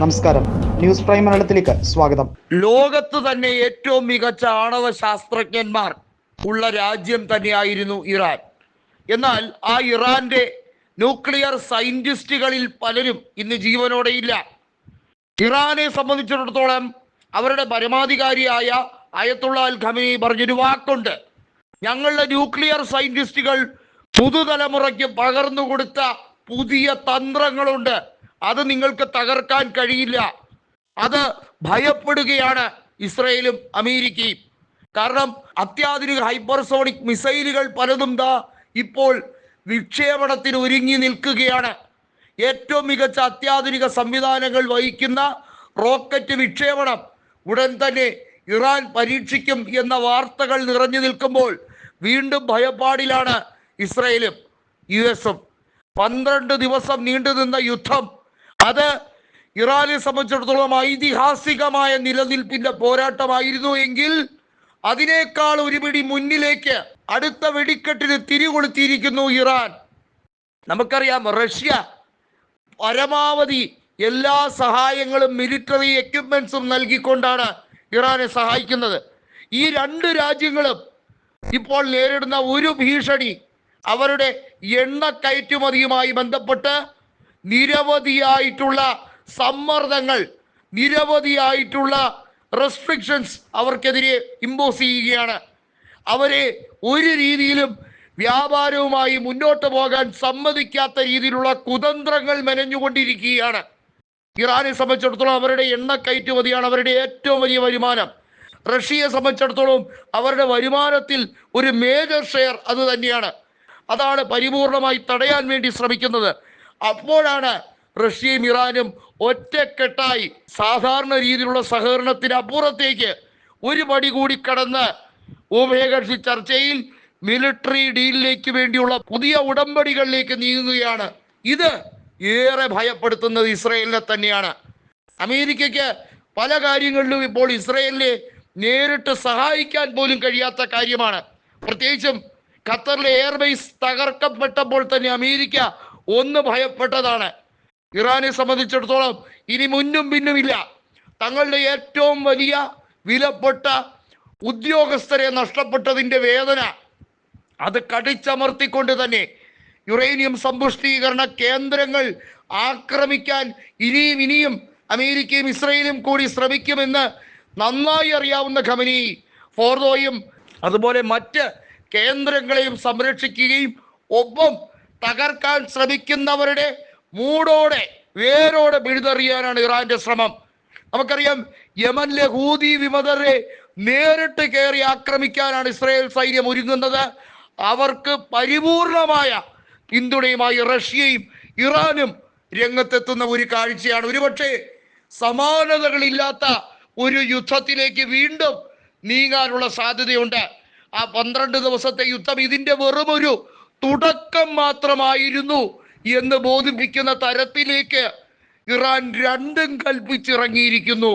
നമസ്കാരം. News prime മലയാളത്തിലേക്ക് സ്വാഗതം. ലോകത്ത് തന്നെ ഏറ്റവും മികച്ച ആണവ ശാസ്ത്രജ്ഞന്മാർ ഉള്ള രാജ്യം തന്നെയായിരുന്നു ഇറാൻ. എന്നാൽ ആ ഇറാന്റെ ന്യൂക്ലിയർ സയന്റിസ്റ്റുകളിൽ പലരും ഇന്ന് ജീവനോടെ ഇല്ല. ഇറാനെ സംബന്ധിച്ചിടത്തോളം അവരുടെ പരമാധികാരിയായ അയത്തുള്ള അൽ ഖമിനി പറഞ്ഞൊരു വാക്കുണ്ട്. ഞങ്ങളുടെ ന്യൂക്ലിയർ സയന്റിസ്റ്റുകൾ പുതുതലമുറയ്ക്ക് പകർന്നു കൊടുത്ത പുതിയ തന്ത്രങ്ങളുണ്ട്. അത് നിങ്ങൾക്ക് തകർക്കാൻ കഴിയില്ല. അത് ഭയപ്പെടുകയാണ് ഇസ്രയേലും അമേരിക്കയും. കാരണം അത്യാധുനിക ഹൈപ്പർസോണിക് മിസൈലുകൾ പലതും ദാ ഇപ്പോൾ വിക്ഷേപണത്തിന് ഒരുങ്ങി നിൽക്കുകയാണ്. ഏറ്റവും മികച്ച അത്യാധുനിക സംവിധാനങ്ങൾ വഹിക്കുന്ന റോക്കറ്റ് വിക്ഷേപണം ഉടൻ തന്നെ ഇറാൻ പരീക്ഷിക്കും എന്ന വാർത്തകൾ നിറഞ്ഞു നിൽക്കുമ്പോൾ വീണ്ടും ഭയപ്പാടിലാണ് ഇസ്രയേലും യു എസും. പന്ത്രണ്ട് ദിവസം നീണ്ടുനിന്ന യുദ്ധം അത് ഇറാനെ സംബന്ധിച്ചിടത്തോളം ഐതിഹാസികമായ നിലനിൽപ്പിന്റെ പോരാട്ടമായിരുന്നു എങ്കിൽ അതിനേക്കാൾ ഒരുപിടി മുന്നിലേക്ക് അടുത്ത വെടിക്കെട്ടിന് തിരികൊളുത്തിയിരിക്കുന്നു ഇറാൻ. നമുക്കറിയാം റഷ്യ പരമാവധി എല്ലാ സഹായങ്ങളും മിലിറ്ററി എക്യുപ്മെന്റ്സും നൽകിക്കൊണ്ടാണ് ഇറാനെ സഹായിക്കുന്നത്. ഈ രണ്ട് രാജ്യങ്ങളും ഇപ്പോൾ നേരിടുന്ന ഒരു ഭീഷണി അവരുടെ എണ്ണ കയറ്റുമതിയുമായി ബന്ധപ്പെട്ട് നിരവധിയായിട്ടുള്ള സമ്മർദ്ദങ്ങൾ നിരവധിയായിട്ടുള്ള റെസ്ട്രിക്ഷൻസ് അവർക്കെതിരെ ഇമ്പോസ് ചെയ്യുകയാണ്. അവരെ ഒരു രീതിയിലും വ്യാപാരവുമായി മുന്നോട്ട് പോകാൻ സമ്മതിക്കാത്ത രീതിയിലുള്ള കുതന്ത്രങ്ങൾ മെനഞ്ഞുകൊണ്ടിരിക്കുകയാണ്. ഇറാനെ സംബന്ധിച്ചിടത്തോളം അവരുടെ എണ്ണ കയറ്റുമതിയാണ് അവരുടെ ഏറ്റവും വലിയ വരുമാനം. റഷ്യയെ സംബന്ധിച്ചിടത്തോളം അവരുടെ വരുമാനത്തിൽ ഒരു മേജർ ഷെയർ അത് തന്നെയാണ്. അതാണ് പരിപൂർണമായി തടയാൻ വേണ്ടി ശ്രമിക്കുന്നത്. അപ്പോഴാണ് റഷ്യയും ഇറാനും ഒറ്റക്കെട്ടായി സാധാരണ രീതിയിലുള്ള സഹകരണത്തിന് അപ്പുറത്തേക്ക് ഒരു പടി കൂടി കടന്ന് ഉഭയകക്ഷി ചർച്ചയിൽ മിലിറ്ററി ഡീലിലേക്ക് വേണ്ടിയുള്ള പുതിയ ഉടമ്പടികളിലേക്ക് നീങ്ങുകയാണ്. ഇത് ഏറെ ഭയപ്പെടുത്തുന്നത് ഇസ്രയേലിനെ തന്നെയാണ്. അമേരിക്കയ്ക്ക് പല കാര്യങ്ങളിലും ഇപ്പോൾ ഇസ്രയേലിനെ നേരിട്ട് സഹായിക്കാൻ പോലും കഴിയാത്ത കാര്യമാണ്. പ്രത്യേകിച്ചും ഖത്തറിലെ എയർബേസ് തകർക്കപ്പെട്ടപ്പോൾ തന്നെ അമേരിക്ക ഒന്ന് ഭയപ്പെട്ടതാണ്. ഇറാനെ സംബന്ധിച്ചിടത്തോളം ഇനി മുന്നും പിന്നുമില്ല തങ്ങളുടെ ഏറ്റവും വലിയ വിലപ്പെട്ട ഉദ്യോഗസ്ഥരെ നഷ്ടപ്പെട്ടതിന്റെ വേദന അത് കടിച്ചമർത്തിക്കൊണ്ട് തന്നെ യുറേനിയം സമ്പുഷ്ടീകരണ കേന്ദ്രങ്ങൾ ആക്രമിക്കാൻ ഇനിയും ഇനിയും അമേരിക്കയും ഇസ്രയേലും കൂടി ശ്രമിക്കുമെന്ന് നന്നായി അറിയാവുന്ന ഖമനി ഫോർദോയും അതുപോലെ മറ്റ് കേന്ദ്രങ്ങളെയും സംരക്ഷിക്കുകയും ഒപ്പം തകർക്കാൻ ശ്രമിക്കുന്നവരുടെ മൂടോടെ വേരോടെ പിഴുതെറിയാനാണ് ഇറാന്റെ ശ്രമം. നമുക്കറിയാം യമനിലെ ഹൂതി വിമതരെ നേരിട്ട് കയറി ആക്രമിക്കാനാണ് ഇസ്രായേൽ സൈന്യം ഒരുങ്ങുന്നത്. അവർക്ക് പരിപൂർണമായ പിന്തുണയുമായി റഷ്യയും ഇറാനും രംഗത്തെത്തുന്ന ഒരു കാഴ്ചയാണ്. ഒരുപക്ഷെ സമാനതകളില്ലാത്ത ഒരു യുദ്ധത്തിലേക്ക് വീണ്ടും നീങ്ങാനുള്ള സാധ്യതയുണ്ട്. ആ പന്ത്രണ്ട് ദിവസത്തെ യുദ്ധം ഇതിന്റെ വെറുമൊരു തുടക്കം മാത്രമായിരുന്നു എന്ന് ബോധിപ്പിക്കുന്ന തരത്തിലേക്ക് ഇറാൻ രണ്ടും കൽപ്പിച്ചിറങ്ങിയിരിക്കുന്നു.